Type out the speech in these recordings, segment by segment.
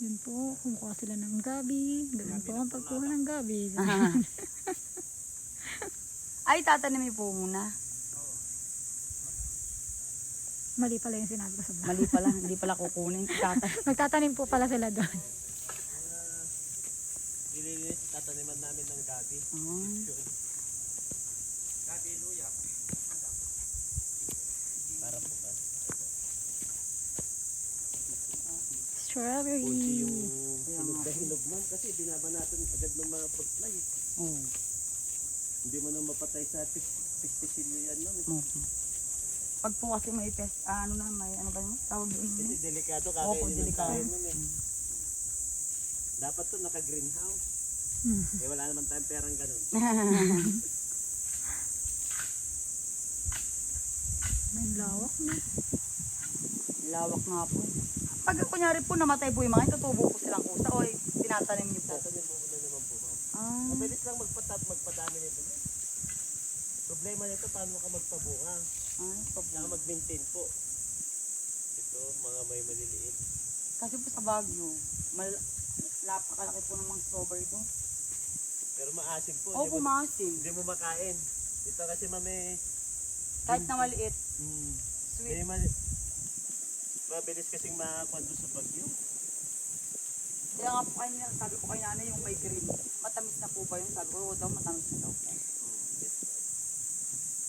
Yun po, kumukuha sila ng gabi. Ganun po ang pagkuha ng gabi. Ay, tatanimin po muna. Mali pala yung sinabi ko sa vlog. Mali pala, hindi pala kukunin. Tatan. Nagtatanim po pala sila doon. Nilinis, tataniman namin ng gabi. Oh. Para Strawberry. Kunti yung hinog na hinog man kasi binabanatan agad ng mga pagfly. Oh. Hindi mo na mapatay sa pistisilyo yan nun. eh. Okay. Pag po kasi may pest, ah, ano na, may ano ba yun? Tawag doon. Kasi delikado Opo, kakainin ng delikado. nun eh. Dapat to naka-greenhouse. Hmm. Eh wala naman tayong perang ganun. May lawak na. Lawak nga po. Pag kunyari po namatay po yung mga, tutubo po silang kusa o tinatanim niyo po. Tatanim mo muna naman po ma'am. Ah, Mabilis lang magpatat, magpadami nito. Problema nito, paano ka magpabunga? pag- Saka mag-maintain po. Ito, mga may maliliit. Kasi po sa Baguio, mal napakalaki po ng mga strawberry doon. Pero maasim po. Oo, mo, pumasim. hindi mo makain. Ito kasi mami, Kahit na maliit, hmm, sweet. may mali, mabilis kasing makakuha doon sa bagyo. Kaya nga po kayo, sabi ko kay nanay yung may green. Matamis na po ba yun? Sabi ko, oo daw, matamis na daw. Hmm, yes, ma'am.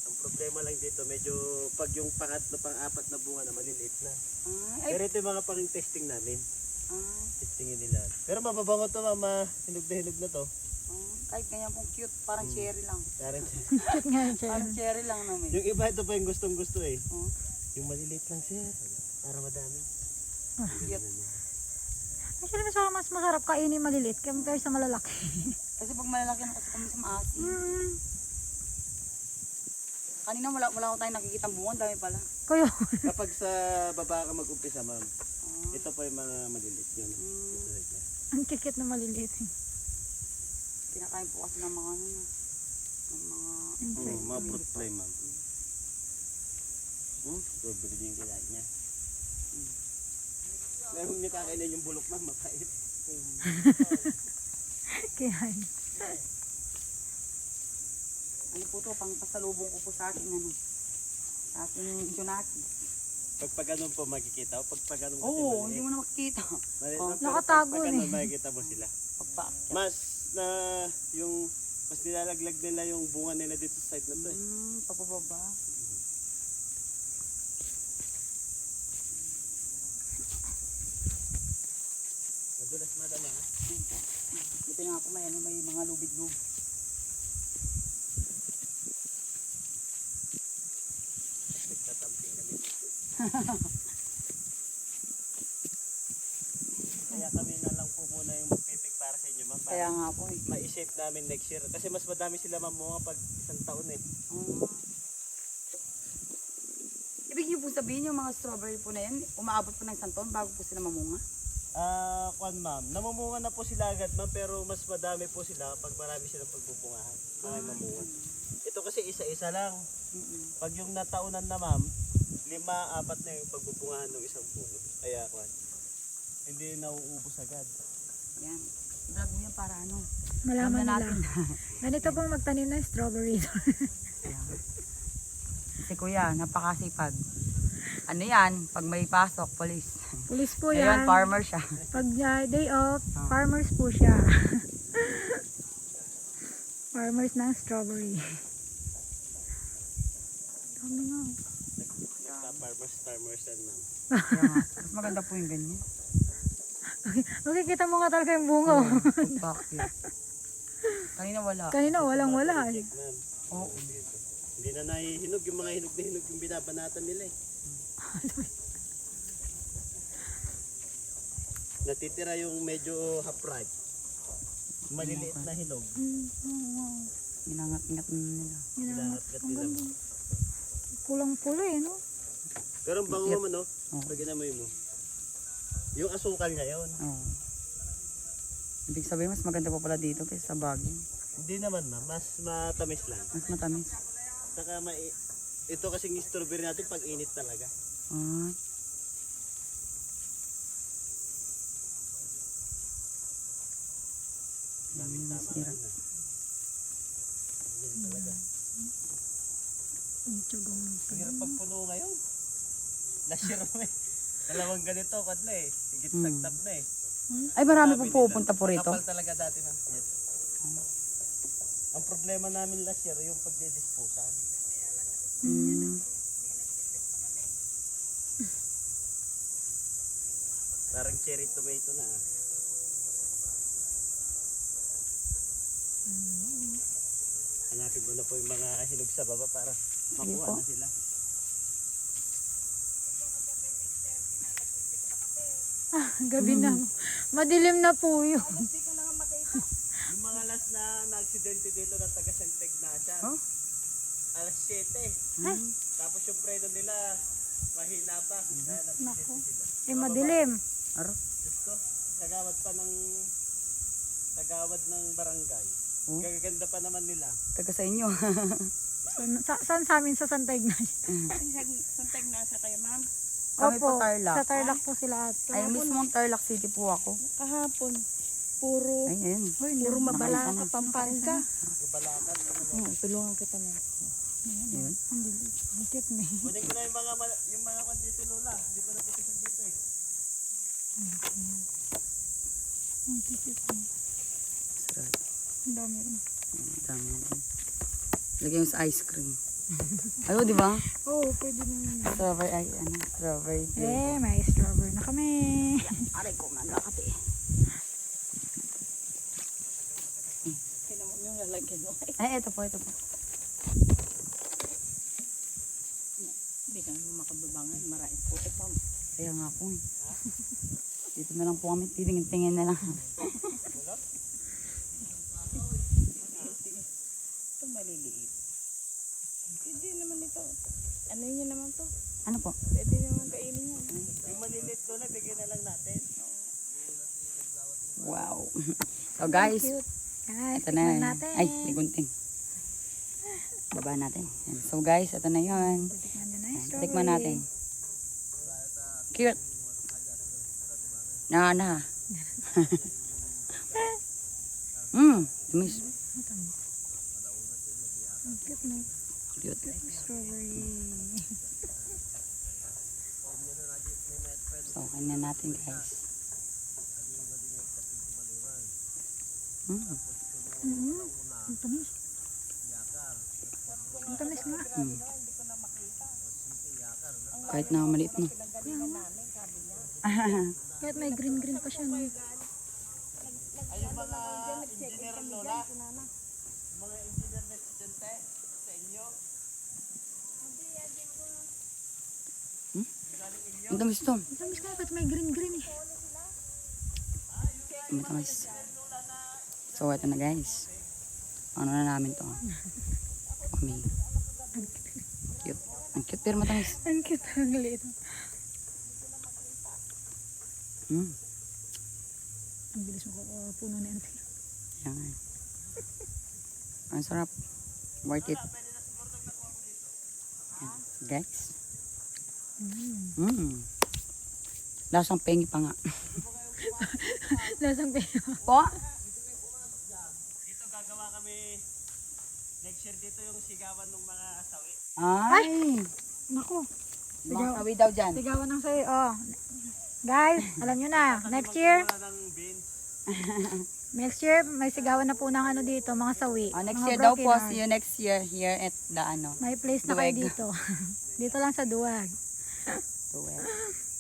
Ang problema lang dito, medyo pag yung pangatlo, pang-apat na bunga na maliliit na. Ay, ay, Pero ito yung mga pang testing namin. ay, Testingin nila. Pero mababango to mama, hinog na hinog na to. ay, kahit ganyan pong cute, parang Hmm. cherry lang. Parang. Parang cherry lang naman. yung iba ito pa yung gustong gusto eh. Oh, Yung maliliit lang sir. Para madami. cute. Actually, mas parang mas masarap kainin maliliit compare sa malalaki. Kasi pag malalaki na kasi kami sa maasim. Hmm. Kanina wala, wala ko tayong nakikita bunga, dami pala. Kuya, Kapag sa baba ka mag-umpisa ma'am, Ah, ito pa yung mga maliliit yun. mm, Susunod na. ang kikit na maliliit. kinakain po kasi ng mga ano na. Ng mga... Oo, mga fruit fly ma'am. Hmm? Strawberry din yung kinain niya. Kung niya kakainin yung bulok ma'am, mapait. Kaya, Ano po to, pang pasalubong ko po sa ating ano. Sa ating Junaki. Pag pag ganun po makikita, o pag pag ganun kasi Oo, maliit. hindi mo na makikita. Maliit Oh. lang, pero Nakatago pag, pag eh. ganun, makikita mo sila. Pagpaakyat. Mas na yung mas nilalaglag nila yung bunga nila dito sa side na to eh. Hmm, pagpababa. Madulas madama ha. Ayun po. Buti nga po may, ano, may mga lubid-lub. Nagtatamping kami dito. Kaya kami na lang po muna yung magpipik para sa inyo ma'am. Kaya nga po eh. ma-shape namin next year. Kasi mas madami sila mamunga pag isang taon eh. Ah. Ibig niyo po sabihin yung mga strawberry po na yan, umaabot po ng isang taon bago po sila mamunga? Ah, kwan ma'am. Namumunga na po sila agad ma'am pero mas madami po sila pag marami silang pagbubungahan. Marami mamunga. Ito kasi isa-isa lang. Pag yung nataunan na ma'am, lima, apat na yung pagbubungahan ng isang puno. Kaya kwan. Hindi nauubos agad. Yan. Vlog mo yan para ano. malaman nila. Ganito pong magtanim ng strawberry. Si kuya, napakasipag. Ano yan? Pag may pasok, polis. Pulis po Ngayon, yan. farmer siya. Pag uh, day off, Ah. farmers po siya. farmers ng strawberry. Dami nga. Nagka-farmers, farmers yan ma'am. Kaya nga, mas maganda po yung ganyan. Makikita mo nga talaga yung bunga. oh. Bakit? Kanina wala. Kanina walang wala. eh. Ma'am. Oo. Hindi na nahihinog yung mga hinog na hinog yung binabanatan nila eh. Natitira yung medyo half ripe. Maliliit na hinog. Na nila. Kailangat Ang nila. ganda. Pulang-pula eh, no? Pero ang bango naman no, Oo. pag inamoy mo. Yung asukal niya yun. Oo. Ibig sabihin, mas maganda pa pala dito kaysa sa Baguio. Hindi naman ma'am, mas matamis lang. Mas matamis. Saka mai ito kasing strawberry natin pag init talaga. Ah, Daming tama sira. rin na. Yan talaga. Ang tiyagang Ang hirap pagpuno ngayon. Last year mo eh. Dalawang ganito, kadla eh. Higit Mm. sagtap na eh. Ay, marami Sabi po nila. pupunta po rito. Kapal talaga dati na. Yes. Ang problema namin last year, yung pagdidisposan. Parang cherry tomato na ah. Hanapin ko na po yung mga hinog sa baba para makuha na sila. Gabi na. Madilim na po yun. Yung mga last na na-aksidente dito na taga St. Ignacia. Huh? Alas 7. Mm. Tapos yung preno nila, mahina pa. Naku. nag-aksidente sila. Eh, madilim. Aro. Diyos ko, kagawad pa ng kagawad ng barangay. Oh. Gagaganda pa naman nila. Taga sa inyo. Saan, sa, saan sa amin sa Santa Ignacia? Santa Ignacia kayo, ma'am? Kami po Opo, Tarlac. Sa Tarlac po sila at. Ay, mismong Tarlac City po ako. Kahapon, puro, Ay, ayun. Uy, puro mabalaka, na. Pampanga. Kabalakan. Hmm, tulungan kita na. Ayun. Ang. Ang cute na. Kunin ko na yung mga yung mga kwan dito lola. Hindi pa napipisan dito eh. Ang cute na. Sarap. Ang dami rin. Ang dami. Lagyan mo sa ice cream. Ayo, di ba? Oo, oh, pwede na yun. Strawberry, ay, ano, strawberry. Eh, may strawberry na kami. Aray ko, nagkakati. Kaya mo yung lalagyan mo. Ay, ito po, ito po. Hindi ka naman makababangan. Maraming putik, ma'am. Kaya nga po eh. Dito na lang po kami, titingin-tingin na lang. Ito maliliit. Hindi naman ito. Ano yun naman to? Ano po? Pwede naman kainin yan. Yung maliliit lola, bigyan na lang natin. Wow. So guys, ito na. Ay, may gunting. Baba natin. So guys, ito na yun. Tikman nyo na yung Yan, strawberry. Tikman natin. Cute. Na, na. Mmm, miss. Cute no? Cute. Strawberry. So, kanya natin guys. Mm. Mm-hmm. Ang tamis. Ang tamis nga. Mm. Kahit na maliit na. Kahit may green-green pa siya. No? Ay, yung mga engineer lola. Mga engineer na estudyante sa inyo. Ang tamis to. Ang tamis nga, kahit may green-green eh. Ang. So, ito na guys. Ano na namin to. Kami. Cute. Ang cute pero matamis. Ang cute. Ang liit. Mm. Ang bilis mo ko puno na yan. Yan. Ang sarap. Worth it. Yan. Guys. Mm. Mm. Lasang pengi pa nga. Lasang pera. Po? Dito gagawa kami next year dito yung sigawan ng mga sawi. Ay! Naku. Mga sawi daw dyan. Sigawan ng sayo. Oh. Guys, alam nyo na. Next year, next year, may sigawan na po ng ano dito, mga sawi. Oh, next mga year daw po. See you next year here at the ano. May place na kayo Duweg. dito. dito lang sa Duwag. Duwel.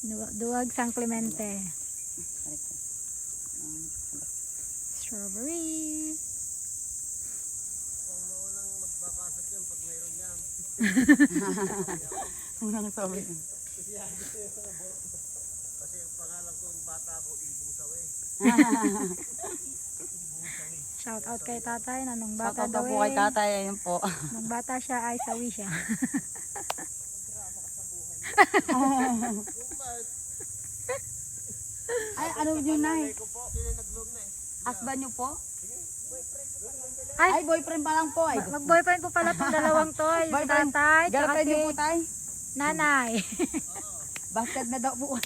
Du- Duwag San Clemente. Strawberry. Ang lang sabi. Kasi yung pangalan ko, yung bata ko, ibong sawi. Shout out kay tatay na nung Bata daw po kay eh. tatay. Ayun po. Nung bata siya ay sawi siya. Ay, ano yun na eh. Husband niyo po? Ay, Ay, boyfriend pa lang po. Ay, mag-boyfriend po pala itong dalawang to. Yung Boyfriend. tatay, girlfriend si niyo po tay? nanay. Basket na daw po.